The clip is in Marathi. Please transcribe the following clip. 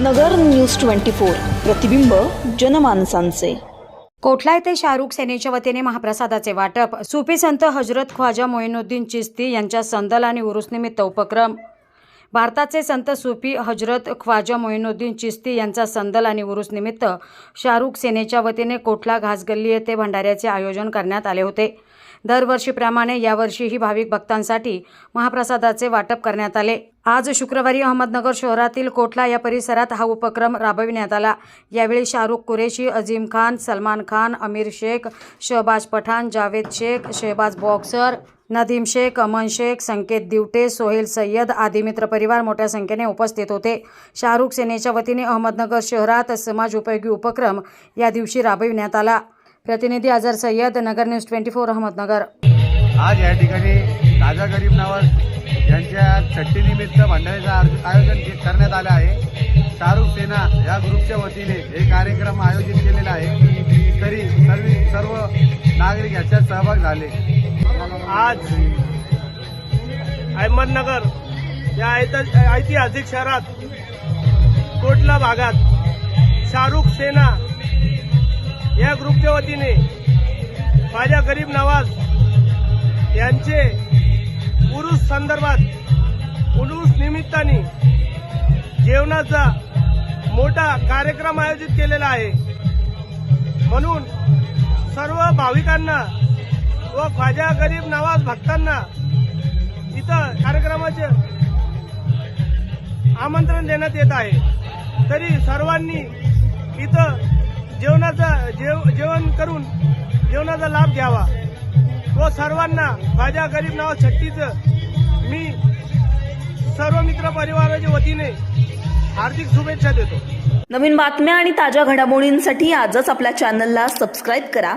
नगर न्यूज ट्वेंटी फोर प्रतिबिंब जनमानसांचे. कोठला येथे शाहरुख सेनेच्या वतीने महाप्रसादाचे वाटप सुफी संत हजरत ख्वाजा मोइनुद्दीन चिस्ती यांच्या संदल आणि उरुसनिमित्त उपक्रम. भारताचे संत सुफी हजरत ख्वाजा मोइनुद्दीन चिस्ती यांचा संदल आणि उरुसनिमित्त शाहरुख सेनेच्या वतीने कोठला घासगल्ली येथे भंडाऱ्याचे आयोजन करण्यात आले होते. दरवर्षीप्रमाणे यावर्षीही भाविक भक्तांसाठी महाप्रसादाचे वाटप करण्यात आले. आज शुक्रवारी अहमदनगर शहरातील कोठला या परिसरात हा उपक्रम राबविण्यात आला. यावेळी शाहरुख कुरेशी अझीम खान सलमान खान अमीर शेख शहबाज पठाण जावेद शेख शहबाज बॉक्सर नदीम शेख अमन शेख संकेत दिवटे सोहेल सय्यद आदी मित्रपरिवार मोठ्या संख्येने उपस्थित होते. शाहरुख सेनेच्या वतीने अहमदनगर शहरात समाज उपयोगी उपक्रम या दिवशी राबविण्यात आला. प्रतिनिधी Azhar Sayyad Nagar news twenty four Ahmednagar. आज या ठिकाणी ताजा गरीब नावाज यांच्या छट्टीनिमित्त भंडाऱ्याचं आयोजन करण्यात आलं आहे. शाहरुख सेना या ग्रुपच्या वतीने हे कार्यक्रम आयोजित केलेला आहे. तरी सर्व सर्व नागरिक याच्यात सहभाग झाले. आज अहमदनगर या ऐतिहासिक शहरात कोटला भागात शाहरुख सेना या ग्रुपच्या वतीने माझ्या गरीब नवाज यांचे पुरुष संदर्भात उलूस निमित्ताने जेवणाचा मोठा कार्यक्रम आयोजित केलेला आहे. म्हणून सर्व भाविकांना व ख्वाजा गरीब नवाज भक्तांना इथं कार्यक्रमाचे आमंत्रण देण्यात येत आहे. तरी सर्वांनी इथं जेवणाचा जेव जेवण करून जेवणाचा लाभ घ्यावा. व सर्वांना ख्वाजा गरीब नवाज छट्टीचं मी सर्व मित्र परिवाराच्या वतीने हार्दिक शुभेच्छा देतो. नवीन बातम्या आणि ताज्या घडामोडींसाठी आजच आपल्या चॅनलला सबस्क्राईब करा.